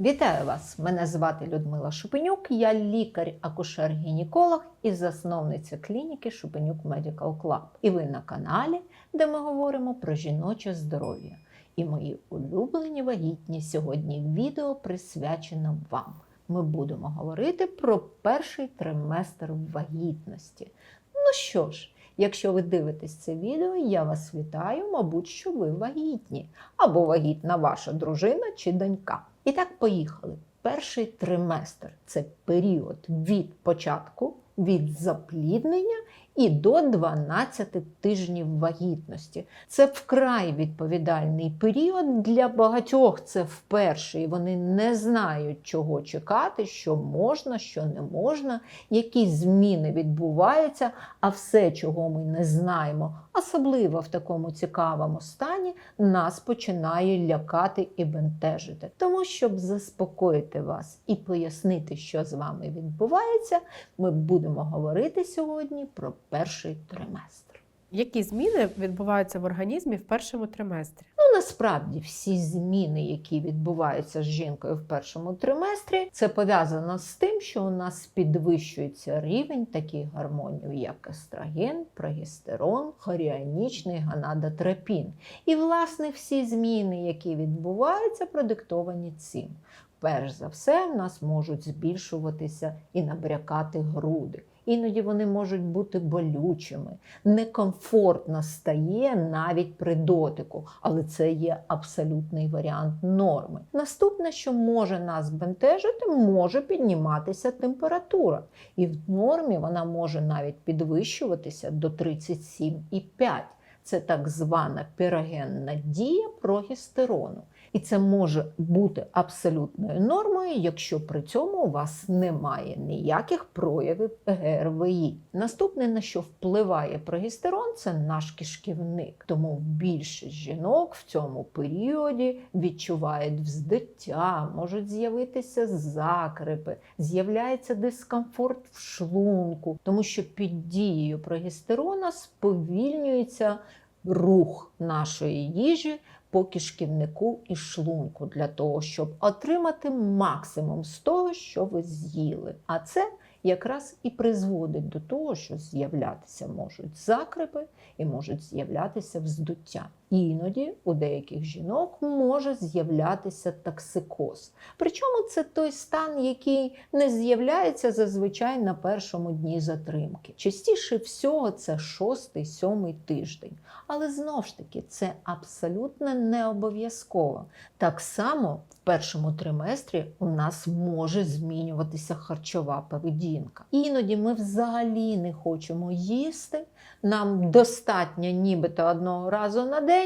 Вітаю вас! Мене звати Людмила Шупенюк, я лікар-акушер-гінеколог і засновниця клініки Шупенюк Medical Club. І ви на каналі, де ми говоримо про жіноче здоров'я. І мої улюблені вагітні сьогодні відео присвячено вам. Ми будемо говорити про перший триместр вагітності. Ну що ж, якщо ви дивитесь це відео, я вас вітаю, мабуть, що ви вагітні, або вагітна ваша дружина чи донька. І так, поїхали. Перший триместр це період від початку, від запліднення і до 12 тижнів вагітності. Це вкрай відповідальний період. Для багатьох це вперше, і вони не знають, чого чекати, що можна, що не можна, які зміни відбуваються, а все, чого ми не знаємо, особливо в такому цікавому стані, нас починає лякати і бентежити. Тому, щоб заспокоїти вас і пояснити, що з вами відбувається, ми будемо говорити сьогодні про перший триместр. Які зміни відбуваються в організмі в першому триместрі? Ну, насправді всі зміни, які відбуваються з жінкою в першому триместрі, це пов'язано з тим, що у нас підвищується рівень таких гормонів, як естроген, прогестерон, хоріанічний гонадотропін. І, власне, всі зміни, які відбуваються, продиктовані цим. Перш за все, в нас можуть збільшуватися і набрякати груди. Іноді вони можуть бути болючими, некомфортно стає навіть при дотику, але це є абсолютний варіант норми. Наступне, що може нас бентежити, може підніматися температура. І в нормі вона може навіть підвищуватися до 37,5. Це так звана пірогенна дія прогестерону. І це може бути абсолютною нормою, якщо при цьому у вас немає ніяких проявів ГРВІ. Наступне, на що впливає прогестерон, це наш кишківник. Тому більшість жінок в цьому періоді відчувають вздиття, можуть з'явитися закрипи, з'являється дискомфорт в шлунку, тому що під дією прогестерона сповільнюється рух нашої їжі по кишківнику і шлунку для того, щоб отримати максимум з того, що ви з'їли. А це якраз і призводить до того, що з'являтися можуть закрипи і можуть з'являтися вздуття. Іноді у деяких жінок може з'являтися токсикоз. Причому це той стан, який не з'являється зазвичай на першому дні затримки. Частіше всього це шостий-сьомий тиждень. Але знову ж таки, це абсолютно не обов'язково. Так само в першому триместрі у нас може змінюватися харчова поведінка. Іноді ми взагалі не хочемо їсти. Нам достатньо нібито одного разу на день,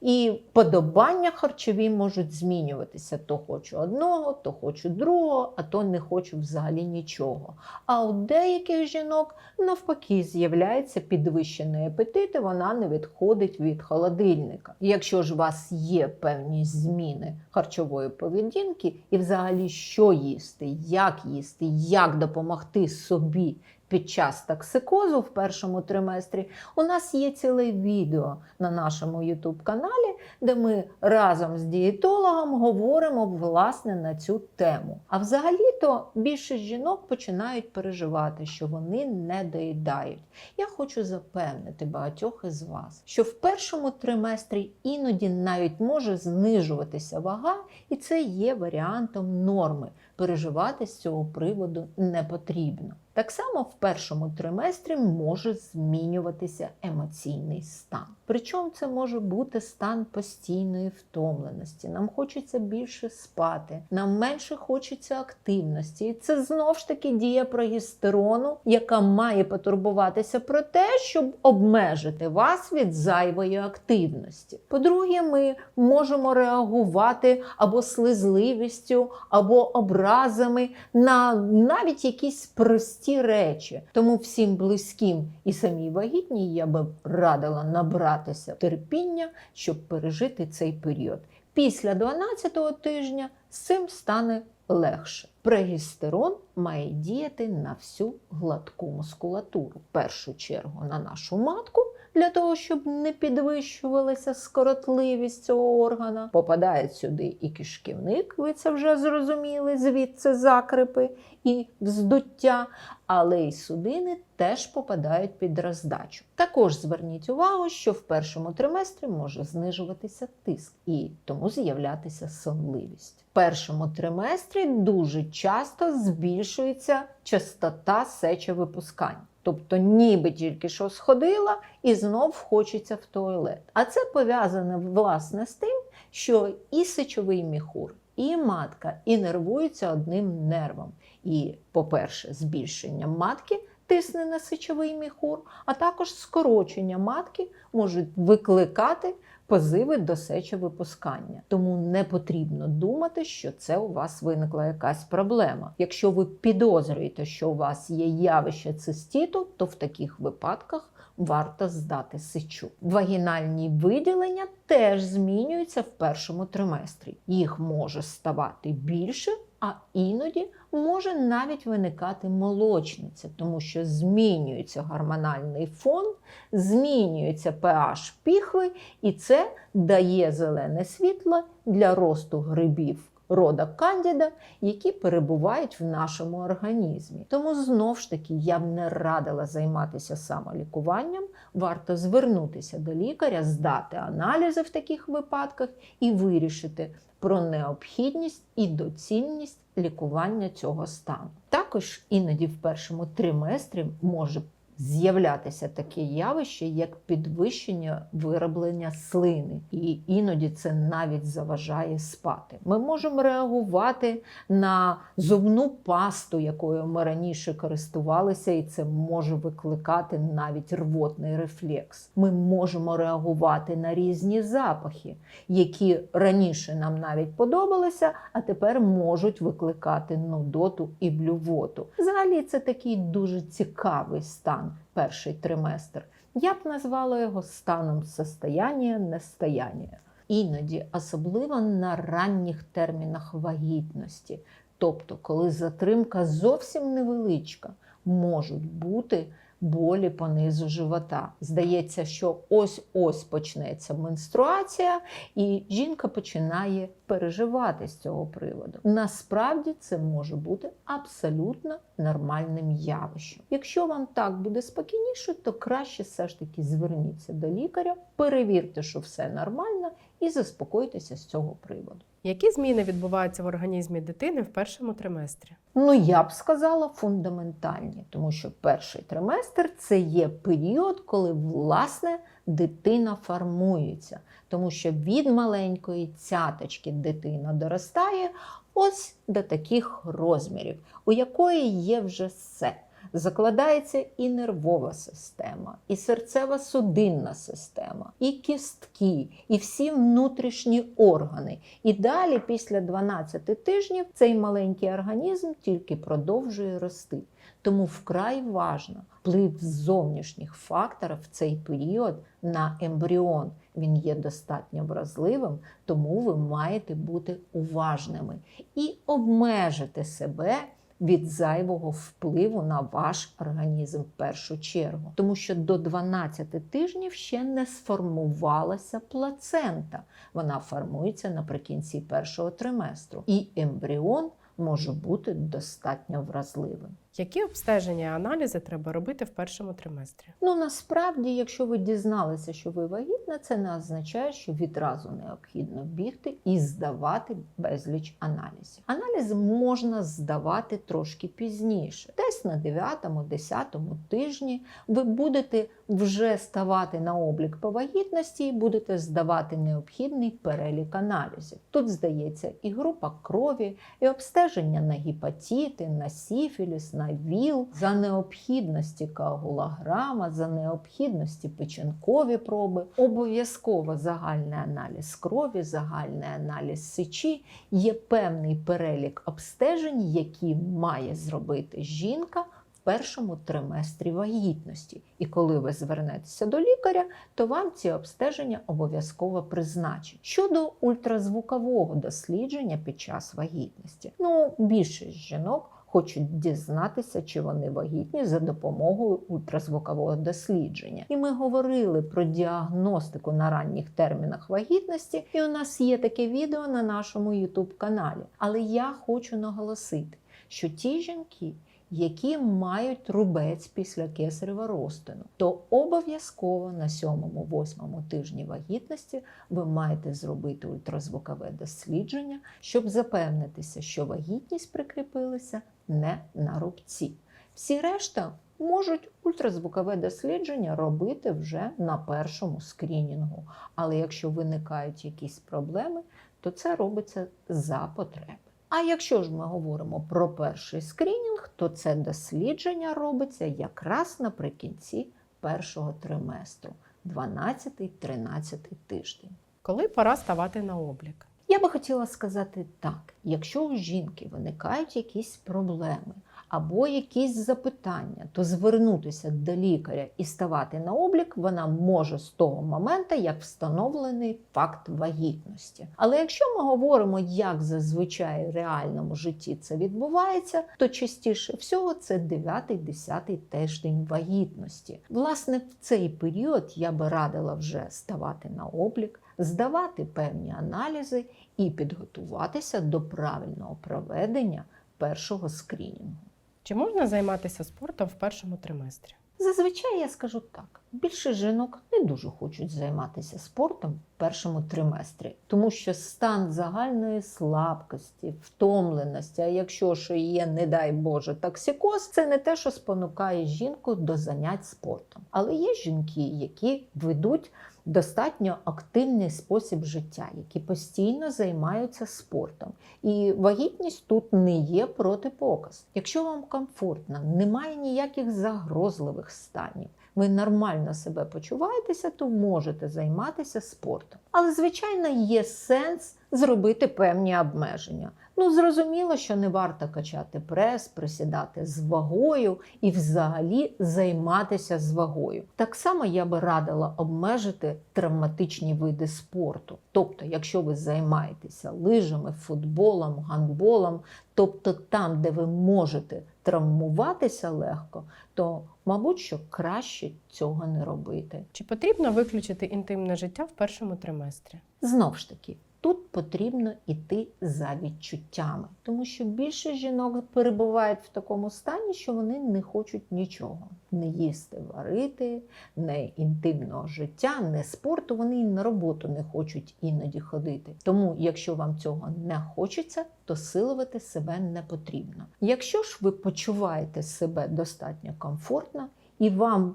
і подобання харчові можуть змінюватися. То хочу одного, то хочу другого, а то не хочу взагалі нічого. А у деяких жінок навпаки з'являється підвищений апетит, і вона не відходить від холодильника. Якщо ж у вас є певні зміни харчової поведінки, і взагалі що їсти, як їсти, як допомогти собі під час токсикозу в першому триместрі, у нас є ціле відео на нашому YouTube каналі, де ми разом з дієтологом говоримо власне на цю тему. А взагалі-то більшість жінок починають переживати, що вони не доїдають. Я хочу запевнити багатьох із вас, що в першому триместрі іноді навіть може знижуватися вага, і це є варіантом норми. Переживати з цього приводу не потрібно. Так само в першому триместрі може змінюватися емоційний стан. Причому це може бути стан постійної втомленості. Нам хочеться більше спати, нам менше хочеться активності. І це знов ж таки дія прогестерону, яка має потурбуватися про те, щоб обмежити вас від зайвої активності. По-друге, ми можемо реагувати або слизливістю, або образами на навіть якісь прості речі. Тому всім близьким і самій вагітній я би радила набратися терпіння, щоб пережити цей період. Після 12-го тижня цим стане легше. Прегістерон має діяти на всю гладку мускулатуру. В першу чергу на нашу матку, для того, щоб не підвищувалася скоротливість цього органа. Попадає сюди і кишківник, ви це вже зрозуміли, звідси закрипи і вздуття, але й судини теж попадають під роздачу. Також зверніть увагу, що в першому триместрі може знижуватися тиск і тому з'являтися сонливість. В першому триместрі дуже часто збільшується частота сечовипускання. Тобто, ніби тільки що сходила і знов хочеться в туалет. А це пов'язане власне з тим, що і сечовий міхур, і матка інервуються одним нервом. І, по-перше, збільшення матки тисне на сечовий міхур, а також скорочення матки можуть викликати позиви до сечовипускання. Тому не потрібно думати, що це у вас виникла якась проблема. Якщо ви підозрюєте, що у вас є явище цистіту, то в таких випадках варто здати сечу. Вагінальні виділення теж змінюються в першому триместрі. Їх може ставати більше, а іноді може навіть виникати молочниця, тому що змінюється гормональний фон, змінюється pH піхви, і це дає зелене світло для росту грибів рода Кандіда, які перебувають в нашому організмі. Тому знов ж таки я б не радила займатися самолікуванням. Варто звернутися до лікаря, здати аналізи в таких випадках і вирішити про необхідність і доцільність лікування цього стану. Також іноді в першому триместрі може з'являтися таке явище, як підвищення вироблення слини, і іноді це навіть заважає спати. Ми можемо реагувати на зубну пасту, якою ми раніше користувалися, і це може викликати навіть рвотний рефлекс. Ми можемо реагувати на різні запахи, які раніше нам навіть подобалися, а тепер можуть викликати нудоту і блювоту. Взагалі, це такий дуже цікавий стан перший триместр. Я б назвала його станом состояння нестояння. Іноді, особливо на ранніх термінах вагітності, тобто, коли затримка зовсім невеличка, можуть бути болі по низу живота. Здається, що ось-ось почнеться менструація, і жінка починає переживати з цього приводу. Насправді це може бути абсолютно нормальним явищем. Якщо вам так буде спокійніше, то краще все ж таки зверніться до лікаря, перевірте, що все нормально, і заспокойтеся з цього приводу. Які зміни відбуваються в організмі дитини в першому триместрі? Ну, я б сказала, фундаментальні, тому що перший триместр це є період, коли власне дитина формується, тому що від маленької цяточки дитина доростає ось до таких розмірів, у якої є вже все. Закладається і нервова система, і серцево-судинна система, і кістки, і всі внутрішні органи. І далі, після 12 тижнів, цей маленький організм тільки продовжує рости. Тому вкрай важно вплив зовнішніх факторів в цей період на ембріон. Він є достатньо вразливим, тому ви маєте бути уважними і обмежити себе від зайвого впливу на ваш організм в першу чергу. Тому що до 12 тижнів ще не сформувалася плацента. Вона формується наприкінці першого триместру. І ембріон може бути достатньо вразливим. Які обстеження і аналізи треба робити в першому триместрі? Ну насправді, якщо ви дізналися, що ви вагітна, це не означає, що відразу необхідно бігти і здавати безліч аналізів. Аналізи можна здавати трошки пізніше, десь на 9-10 тижні ви будете вже ставати на облік по вагітності і будете здавати необхідний перелік аналізів. Тут здається і група крові, і обстеження на гепатити, на сіфіліс, на ВІЛ, за необхідності коагулограма, за необхідності печінкові проби, обов'язково загальний аналіз крові, загальний аналіз сечі. Є певний перелік обстежень, які має зробити жінка. Першому триместрі вагітності, і коли ви звернетеся до лікаря, то вам ці обстеження обов'язково призначать. Щодо ультразвукового дослідження під час вагітності, ну більшість жінок хочуть дізнатися, чи вони вагітні за допомогою ультразвукового дослідження. І ми говорили про діагностику на ранніх термінах вагітності, і у нас є таке відео на нашому youtube каналі. Але я хочу наголосити, що ті жінки, які мають рубець після кесарева розтину, то обов'язково на 7-8 тижні вагітності ви маєте зробити ультразвукове дослідження, щоб запевнитися, що вагітність прикріпилася не на рубці. Всі решта можуть ультразвукове дослідження робити вже на першому скрінінгу. Але якщо виникають якісь проблеми, то це робиться за потреби. А якщо ж ми говоримо про перший скринінг, то це дослідження робиться якраз наприкінці першого триместру, 12-13 тиждень. Коли пора ставати на облік? Я би хотіла сказати так: якщо у жінки виникають якісь проблеми або якісь запитання, то звернутися до лікаря і ставати на облік вона може з того моменту, як встановлений факт вагітності. Але якщо ми говоримо, як зазвичай в реальному житті це відбувається, то частіше всього це 9-10 тиждень вагітності. Власне, в цей період я би радила вже ставати на облік, здавати певні аналізи і підготуватися до правильного проведення першого скрінінгу. Чи можна займатися спортом в першому триместрі? Зазвичай я скажу так: більше жінок не дуже хочуть займатися спортом в першому триместрі, тому що стан загальної слабкості, втомленості, а якщо ще є, не дай Боже, токсикоз, це не те, що спонукає жінку до занять спортом. Але є жінки, які ведуть достатньо активний спосіб життя, які постійно займаються спортом. І вагітність тут не є протипоказ. Якщо вам комфортно, немає ніяких загрозливих станів. Ви нормально себе почуваєтеся, то можете займатися спортом. Але, звичайно, є сенс зробити певні обмеження. Ну, зрозуміло, що не варто качати прес, присідати з вагою і взагалі займатися з вагою. Так само я би радила обмежити травматичні види спорту. Тобто, якщо ви займаєтеся лижами, футболом, гандболом, тобто там, де ви можете травмуватися легко, то, мабуть, що краще цього не робити. Чи потрібно виключити інтимне життя в першому триместрі? Знов ж таки, тут потрібно йти за відчуттями, тому що більше жінок перебувають в такому стані, що вони не хочуть нічого: не їсти, варити, не інтимного життя, не спорту. Вони і на роботу не хочуть іноді ходити. Тому, якщо вам цього не хочеться, то силувати себе не потрібно. Якщо ж ви почуваєте себе достатньо комфортно і вам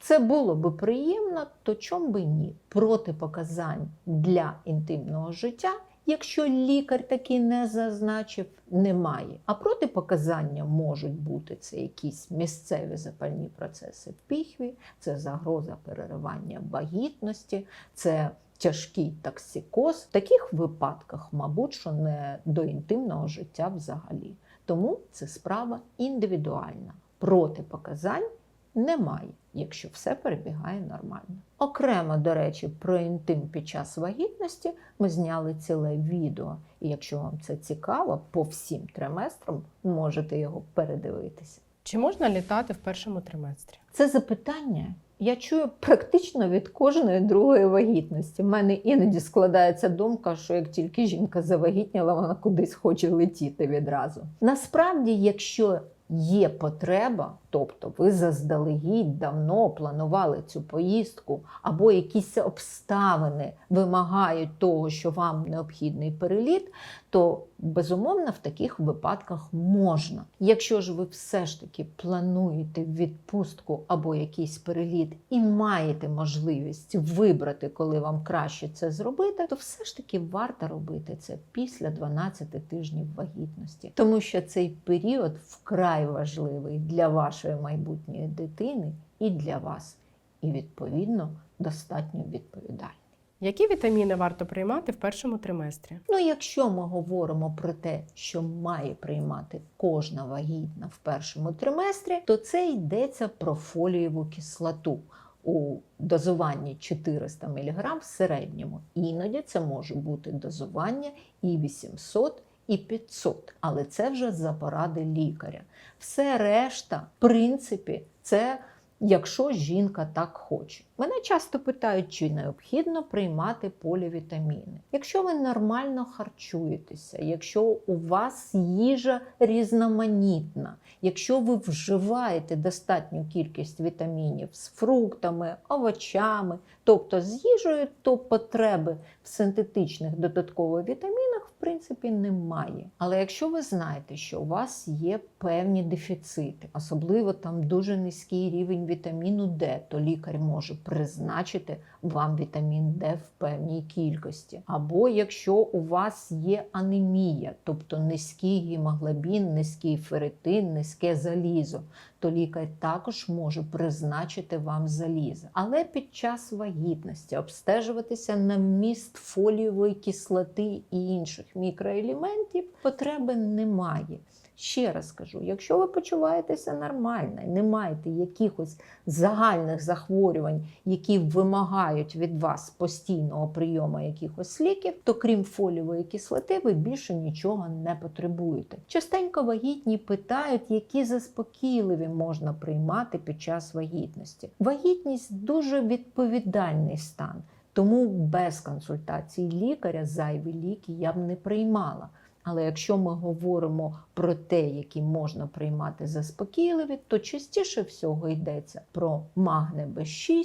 це було би приємно, то чом би ні? Протипоказань для інтимного життя, якщо лікар таки не зазначив, немає. А протипоказання можуть бути це якісь місцеві запальні процеси в піхві, це загроза переривання вагітності, це тяжкий токсикоз. В таких випадках, мабуть, що не до інтимного життя взагалі. Тому це справа індивідуальна. Протипоказань немає, якщо все перебігає нормально. Окремо, до речі, про інтим під час вагітності ми зняли ціле відео. І якщо вам це цікаво, по всім триместрам можете його передивитися. Чи можна літати в першому триместрі? Це запитання я чую практично від кожної другої вагітності. У мене іноді складається думка, що як тільки жінка завагітніла, вона кудись хоче летіти відразу. Насправді, якщо є потреба, тобто ви заздалегідь давно планували цю поїздку, або якісь обставини вимагають того, що вам необхідний переліт, то безумовно в таких випадках можна. Якщо ж ви все ж таки плануєте відпустку або якийсь переліт і маєте можливість вибрати, коли вам краще це зробити, то все ж таки варто робити це після 12 тижнів вагітності, тому що цей період вкрай важливий для вашої майбутньої дитини і для вас, і відповідно достатньо відповідальний. Які вітаміни варто приймати в першому триместрі? Ну, якщо ми говоримо про те, що має приймати кожна вагітна в першому триместрі, то це йдеться про фолієву кислоту у дозуванні 400 мг в середньому. Іноді це може бути дозування і 800, і 500. Але це вже за поради лікаря. Все решта, в принципі, це якщо жінка так хоче. Мене часто питають, чи необхідно приймати полівітаміни. Якщо ви нормально харчуєтеся, якщо у вас їжа різноманітна, якщо ви вживаєте достатню кількість вітамінів з фруктами, овочами, тобто з їжею, то потреби в синтетичних додаткових вітамінах принципі немає. Але якщо ви знаєте, що у вас є певні дефіцити, особливо там дуже низький рівень вітаміну Д, то лікар може призначити вам вітамін Д в певній кількості. Або якщо у вас є анемія, тобто низький гемоглобін, низький ферритин, низьке залізо, то лікар також може призначити вам залізо. Але під час вагітності обстежуватися на міст фолієвої кислоти і інших мікроелементів потреби немає. Ще раз кажу, якщо ви почуваєтеся нормально, не маєте якихось загальних захворювань, які вимагають від вас постійного прийому якихось ліків, то крім фолієвої кислоти, ви більше нічого не потребуєте. Частенько вагітні питають, які заспокійливі можна приймати під час вагітності. Вагітність дуже відповідальний стан, тому без консультації лікаря зайві ліки я б не приймала. Але якщо ми говоримо про те, які можна приймати заспокійливі, то частіше всього йдеться про магне Б6,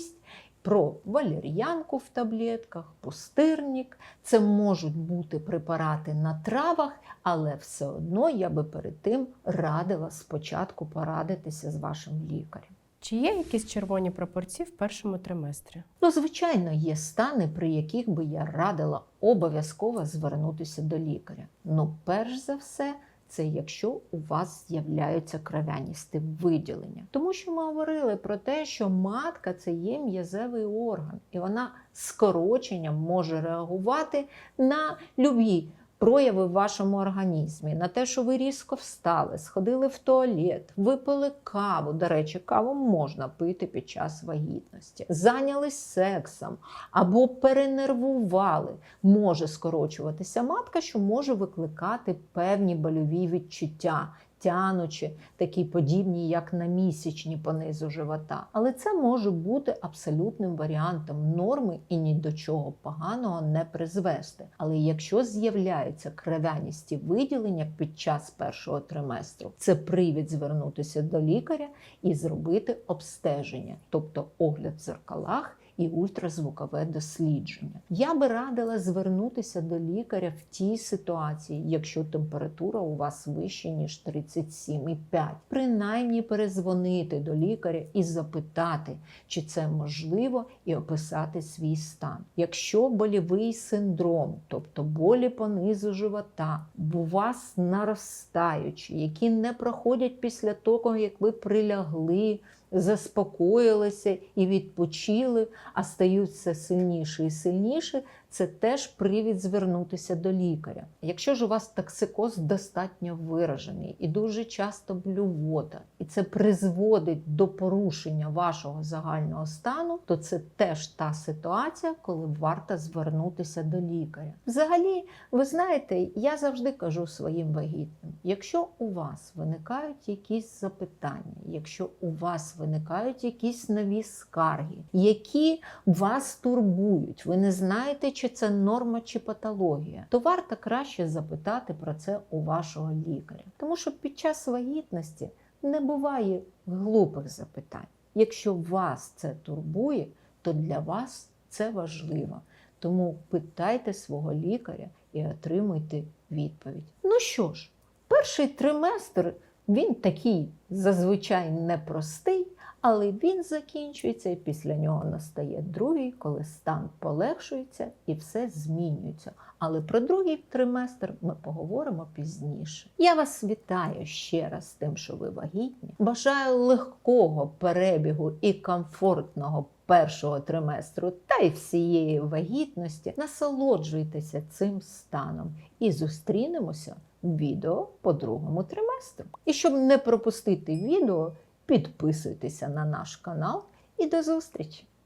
про валер'янку в таблетках, пустирник. Це можуть бути препарати на травах, але все одно я би перед тим радила спочатку порадитися з вашим лікарем. Чи є якісь червоні пропорції в першому триместрі? Ну, звичайно, є стани, при яких би я радила обов'язково звернутися до лікаря. Ну, перш за все, це якщо у вас з'являються кров'яністі виділення. Тому що ми говорили про те, що матка це є м'язевий орган, і вона скороченням може реагувати на любі прояви в вашому організмі, на те, що ви різко встали, сходили в туалет, випили каву. До речі, каву можна пити під час вагітності, зайнялись сексом або перенервували. Може скорочуватися матка, що може викликати певні больові відчуття. Тянучі, такі подібні, як на місячні понизу живота. Але це може бути абсолютним варіантом норми і ні до чого поганого не призвести. Але якщо з'являються кров'яністі виділення під час першого триместру, це привід звернутися до лікаря і зробити обстеження, тобто огляд в зеркалах і ультразвукове дослідження. Я би радила звернутися до лікаря в тій ситуації, якщо температура у вас вища, ніж 37,5. Принаймні перезвонити до лікаря і запитати, чи це можливо, і описати свій стан. Якщо болівий синдром, тобто болі по низу живота, у вас наростаючі, які не проходять після того, як ви прилягли заспокоїлися і відпочили, а стають все сильніше і сильніше, це теж привід звернутися до лікаря. Якщо ж у вас токсикоз достатньо виражений і дуже часто блювота, і це призводить до порушення вашого загального стану, то це теж та ситуація, коли варто звернутися до лікаря. Взагалі, ви знаєте, я завжди кажу своїм вагітним: якщо у вас виникають якісь запитання, якщо у вас виникають якісь нові скарги, які вас турбують, ви не знаєте, чи це норма чи патологія, то варто краще запитати про це у вашого лікаря. Тому що під час вагітності не буває глупих запитань. Якщо вас це турбує, то для вас це важливо. Тому питайте свого лікаря і отримуйте відповідь. Ну що ж, перший триместр він такий зазвичай непростий, але він закінчується, і після нього настає другий, коли стан полегшується і все змінюється. Але про другий триместр ми поговоримо пізніше. Я вас вітаю ще раз з тим, що ви вагітні. Бажаю легкого перебігу і комфортного першого триместру та й всієї вагітності. Насолоджуйтеся цим станом і зустрінемося в відео по другому триместру. І щоб не пропустити відео, підписуйтеся на наш канал і до зустрічі!